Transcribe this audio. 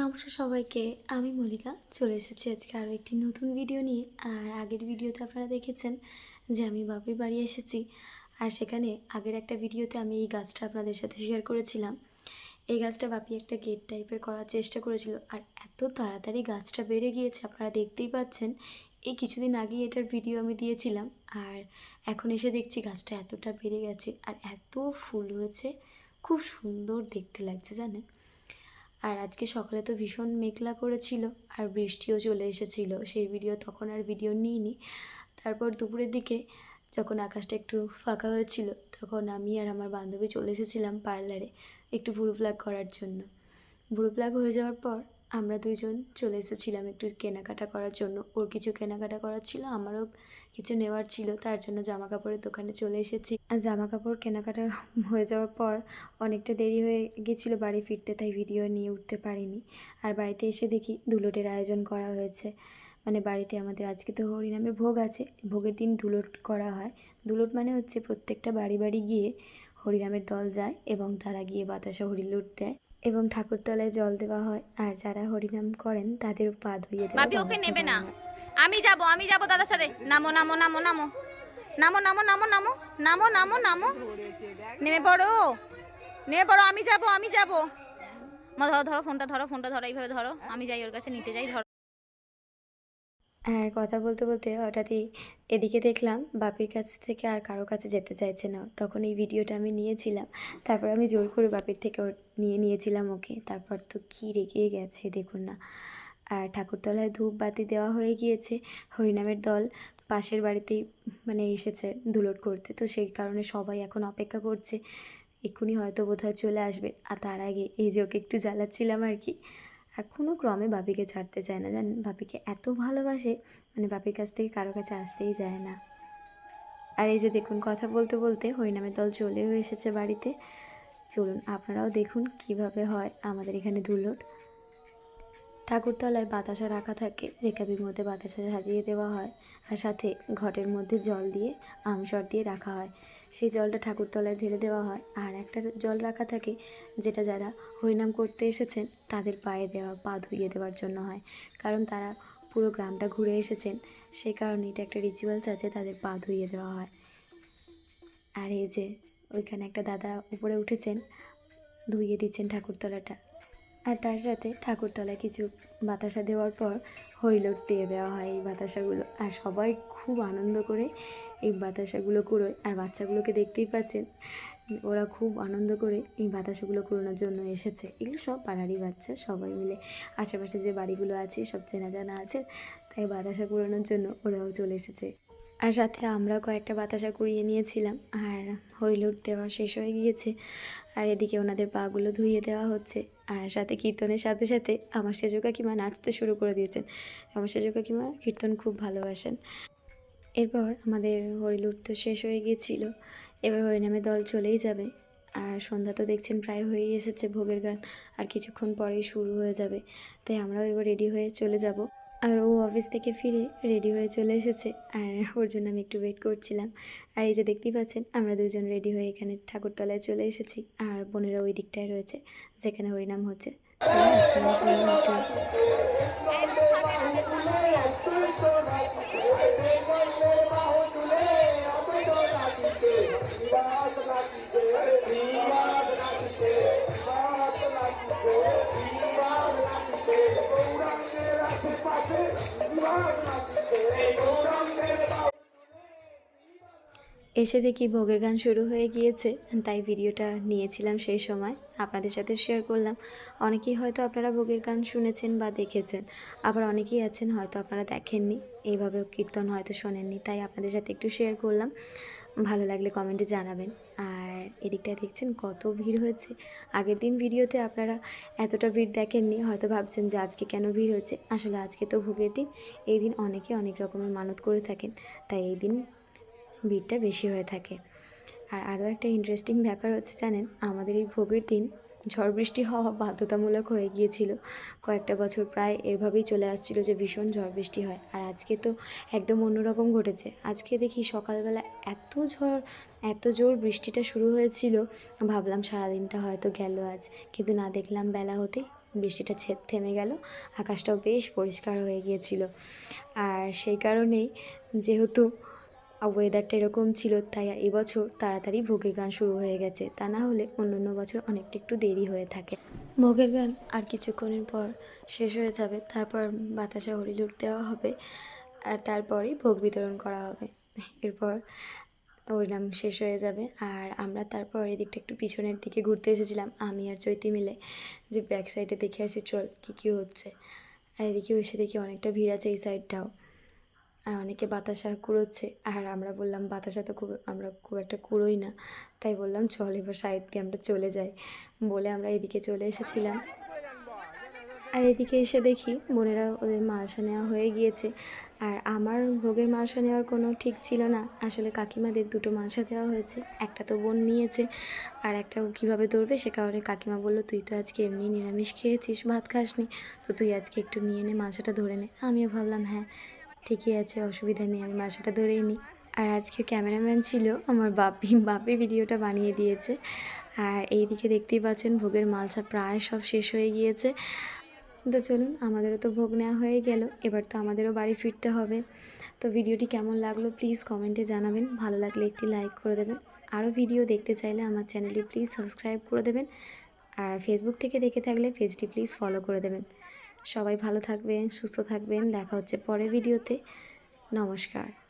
নমস্কার সবাইকে, আমি মল্লিকা। চলে এসেছি আজকে আরও একটি নতুন ভিডিও নিয়ে। আর আগের ভিডিওতে আপনারা দেখেছেন যে আমি বাপের বাড়ি এসেছি। আর সেখানে আগের একটা ভিডিওতে আমি এই গাছটা আপনাদের সাথে শেয়ার করেছিলাম। এই গাছটা বাপি একটা গেট টাইপের করার চেষ্টা করেছিল। আর এত তাড়াতাড়ি গাছটা বেড়ে গিয়েছে, আপনারা দেখতেই পাচ্ছেন। এই কিছুদিন আগেই এটার ভিডিও আমি দিয়েছিলাম। আর এখন এসে দেখছি গাছটা এতটা বেড়ে গেছে আর এত ফুল হয়েছে। খুব সুন্দর দেখতে লাগছে, জানেন? আর আজকে সকালে তো ভীষণ মেঘলা করেছিল আর বৃষ্টিও চলে এসেছিল। সেই ভিডিও তখন আর ভিডিও নিইনি। তারপর দুপুরের দিকে যখন আকাশটা একটু ফাঁকা হয়েছিল, তখন আমি আর আমার বান্ধবী চলে এসেছিলাম পার্লারে একটু ভুরু প্লাগ করার জন্য। ভুরু প্লাগ হয়ে যাওয়ার পর আমরা দুজন চলে এসেছিলাম একটু কেনাকাটা করার জন্য। ওর কিছু কেনাকাটা করার ছিল, আমারও কিছু নেওয়ার ছিল, তার জন্য জামা কাপড়ের দোকানে চলে এসেছি। আর জামা কাপড় কেনাকাটা হয়ে যাওয়ার পর অনেকটা দেরি হয়ে গেছিল বাড়ি ফিরতে, তাই ভিডিও নিয়ে উঠতে পারিনি। আর বাড়িতে এসে দেখি দুলোটের আয়োজন করা হয়েছে। মানে বাড়িতে আমাদের আজকে তো হরিনামের ভোগ আছে, ভোগের দিন দুলোট করা হয়। দুলোট মানে হচ্ছে প্রত্যেকটা বাড়ি বাড়ি গিয়ে হরিনামের দল যায় এবং তারা গিয়ে বাতাসা হরিলুট দেয়। এবং ঠাকুরতলায় জল দেওয়া হয়। আর যারা হরিনাম করেন তাদের পা ধুইয়ে দেয় ভাবি ওকে নেবে না। আমি যাব আমি যাব দাদার সাথে। নামো নামো নামো নামো। নামো নামো নামো নামো। নামো নামো নামো। নেমে পড়ো। নেমে পড়ো আমি যাব আমি যাব। মা ধরো ধরো ফোনটা ধরো ফোনটা ধরো এইভাবে ধরো। আমি যাই ওর কাছে নিতে যাই ধরো। আর কথা বলতে বলতে হঠাৎই এদিকে দেখলাম বাপির কাছ থেকে আর কারও কাছে যেতে চাইছে না। তখন এই ভিডিওটা আমি নিয়েছিলাম। তারপর আমি জোর করে বাপির থেকে নিয়ে নিয়েছিলাম ওকে। তারপর তো কী রেগে গেছে দেখুন না। আর ঠাকুরতলায় ধূপ বাতি দেওয়া হয়ে গিয়েছে। হরিনামের দল পাশের বাড়িতেই মানে এসেছে দুলট করতে। তো সেই কারণে সবাই এখন অপেক্ষা করছে। এক্ষুনি হয়তো বোধহয় চলে আসবে। আর তার আগে এই যে ওকে একটু জ্বালাচ্ছিলাম আর কি। আর কোনো ক্রমে বাপিকে ছাড়তে চায় না। জানেন বাপিকে এত ভালোবাসে মানে বাপির কাছ থেকে কারও কাছে আসতেই যায় না। আর এই যে দেখুন, কথা বলতে বলতে হরিনামের দল চলেও এসেছে বাড়িতে। চলুন, আপনারাও দেখুন কীভাবে হয় আমাদের এখানে দুলোট। ঠাকুরতলায় বাতাসা রাখা থাকে, রেকাবির মধ্যে বাতাসা সাজিয়ে দেওয়া হয়, আর সাথে ঘটের মধ্যে জল দিয়ে, আমসর দিয়ে রাখা হয়। সেই জলটা ঠাকুরতলায় ঢেলে দেওয়া হয়। আর একটা জল রাখা থাকে, যেটা যারা হরিনাম করতে এসেছেন, তাদের পায়ে দেওয়া, পা ধুইয়ে দেওয়ার জন্য হয়। কারণ তারা পুরো গ্রামটা ঘুরে এসেছেন সেই কারণে এটা একটা রিচুয়ালস আছে, তাদের পা ধুইয়ে দেওয়া হয়। আর এই যে, ওইখানে একটা দাদা উপরে উঠেছেন, ধুইয়ে দিচ্ছেন ঠাকুরতলাটা। আর তার সাথে ঠাকুরতলায় কিছু বাতাসা দেওয়ার পর হরিলোট দিয়ে দেওয়া হয় এই বাতাসাগুলো। আর সবাই খুব আনন্দ করে এই বাতাসাগুলো কুড়োয়। আর বাচ্চাগুলোকে দেখতেই পাচ্ছেন, ওরা খুব আনন্দ করে এই বাতাসাগুলো কুড়োনোর জন্য এসেছে। এগুলো সব পাড়ারই বাচ্চা, সবাই মিলে। আশেপাশে যে বাড়িগুলো আছে, সব চেনা জানা আছে, তাই বাতাসা কুড়োনোর জন্য ওরাও চলে এসেছে। আর সাথে আমরা কয়েকটা বাতাসা কুড়িয়ে নিয়েছিলাম, আর হরিলুট দেওয়া শেষ হয়ে গিয়েছে। আর এদিকে ওনাদের পাগুলো ধুইয়ে দেওয়া হচ্ছে। আর সাথে কীর্তনের সাথে সাথে আমার সেজো কাকিমা নাচতে শুরু করে দিয়েছেন। আমার সেজো কাকিমা কীর্তন খুব ভালোবাসেন। এরপর আমাদের হরিলুট তো শেষ হয়ে গিয়েছিল। এবার হরিনামে দল চলেই যাবে। আর সন্ধ্যা তো দেখছেন প্রায় হয়েই এসেছে ভোগের গান। আর কিছুক্ষণ পরেই শুরু হয়ে যাবে। তাই আমরাও এবার রেডি হয়ে চলে যাব। আর ও অফিস থেকে ফিরে রেডি হয়ে চলে এসেছে। আর ওর জন্য আমি একটু ওয়েট করছিলাম। আর এই যে দেখতেই পাচ্ছেন, আমরা দুজন রেডি হয়ে এখানে ঠাকুরতলায় চলে এসেছি। আর বোনেরা ওই দিকটায় রয়েছে, যেখানে হরিনাম হচ্ছে এসে দেখি ভোগের গান শুরু হয়ে গিয়েছে, তাই ভিডিওটা নিয়েছিলাম সেই সময়। আপনাদের সাথে শেয়ার করলাম। অনেকেই হয়তো আপনারা ভোগের গান শুনেছেন বা দেখেছেন, আবার অনেকেই আছেন হয়তো আপনারা দেখেননি। এইভাবে কীর্তন হয়তো শোনেননি, তাই আপনাদের সাথে একটু শেয়ার করলাম। ভালো লাগলে কমেন্টে জানাবেন। আর এদিকটা দেখছেন কত ভিড় হয়েছে আগের দিন ভিডিওতে আপনারা এতটা ভিড় দেখেননি, হয়তো ভাবছেন যে আজকে কেন ভিড় হচ্ছে। আসলে আজকে তো ভোগের দিন, এই দিন অনেকে অনেক রকমের মানত করে থাকেন। তাই এই দিন ভিড়টা বেশি হয়ে থাকে। আর আরও একটা ইন্টারেস্টিং ব্যাপার হচ্ছে জানেন, আমাদের এই ভোগের দিন ঝড় বৃষ্টি হওয়া বাধ্যতামূলক হয়ে গিয়েছিল। কয়েকটা বছর প্রায় এভাবেই চলে আসছিল যে ভীষণ ঝড় বৃষ্টি হয়। আর আজকে তো একদম অন্যরকম ঘটেছে। আজকে দেখি সকালবেলা এত ঝড়, এত জোর বৃষ্টিটা শুরু হয়েছিল। ভাবলাম সারাদিনটা হয়তো গেল আজ। কিন্তু না দেখলাম বেলা হতেই বৃষ্টিটা ছেদ থেমে গেল। আকাশটাও বেশ পরিষ্কার হয়ে গিয়েছিল। আর সেই কারণেই যেহেতু ওয়েদারটা এরকম ছিল, তাই এবছর তাড়াতাড়ি ভোগের গান শুরু হয়ে গেছে। তা না হলে অন্য অন্য বছর অনেকটা একটু দেরি হয়ে থাকে। ভোগের গান আর কিছুক্ষণের পর শেষ হয়ে যাবে, তারপর বাতাসা হরিলুট দেওয়া হবে আর তারপরেই ভোগ বিতরণ করা হবে। এরপর নাম শেষ হয়ে যাবে আর আমরা তারপর এদিকটা একটু পিছনের দিকে ঘুরতে এসেছিলাম, আমি আর চৈতি মিলে যে ব্যাক সাইডে দেখে আসি, চল কী কী হচ্ছে। আর এদিকেও এসে দেখি অনেকটা ভিড় আছে এই সাইডটাও আর অনেকে বাতাসা কুড়োচ্ছে। আর আমরা বললাম, বাতাসা তো খুব, আমরা খুব একটা কুড়োই না। তাই বললাম, চল এবার সাইড দিয়ে আমরা চলে যাই। বলে আমরা এদিকে চলে এসেছিলাম। আর এদিকে এসে দেখি, বোনেরা ওদের মালসা নেওয়া হয়ে গিয়েছে। আর আমার ভোগের মালসা নেওয়ার কোনো ঠিক ছিল না। আসলে কাকিমাদের দুটো মালসা দেওয়া হয়েছে। একটা তো বোন নিয়েছে। আর একটা কীভাবে ধরবে সে কারণে কাকিমা বলল, তুই তো আজকে এমনি নিরামিষ খেয়েছিস, ভাত খাসনি। তো তুই আজকে একটু নিয়ে নে মালসাটা ধরে নে। আমিও ভাবলাম হ্যাঁ। ঠিকই আছে, অসুবিধা নেই, আমি মালসাটা ধরেই নিই। আর আজকে ক্যামেরাম্যান ছিল, আমার বাপি বাপি ভিডিওটা বানিয়ে দিয়েছে। আর এইদিকে দেখতেই পাচ্ছেন, ভোগের মালসা প্রায় সব শেষ হয়ে গিয়েছে। তো চলুন, আমাদেরও তো ভোগ নেওয়া হয়ে গেল, এবার তো আমাদেরও বাড়ি ফিরতে হবে। তো ভিডিওটি কেমন লাগল প্লিজ কমেন্টে জানাবেন, ভালো লাগলে একটি লাইক করে দেবেন। আরও ভিডিও দেখতে চাইলে আমার চ্যানেলটি প্লিজ সাবস্ক্রাইব করে দেবেন। আর ফেসবুক থেকে দেখে থাকলে পেজটি প্লিজ ফলো করে দেবেন। সবাই ভালো থাকবেন সুস্থ থাকবেন। দেখা হচ্ছে পরের ভিডিওতে। নমস্কার।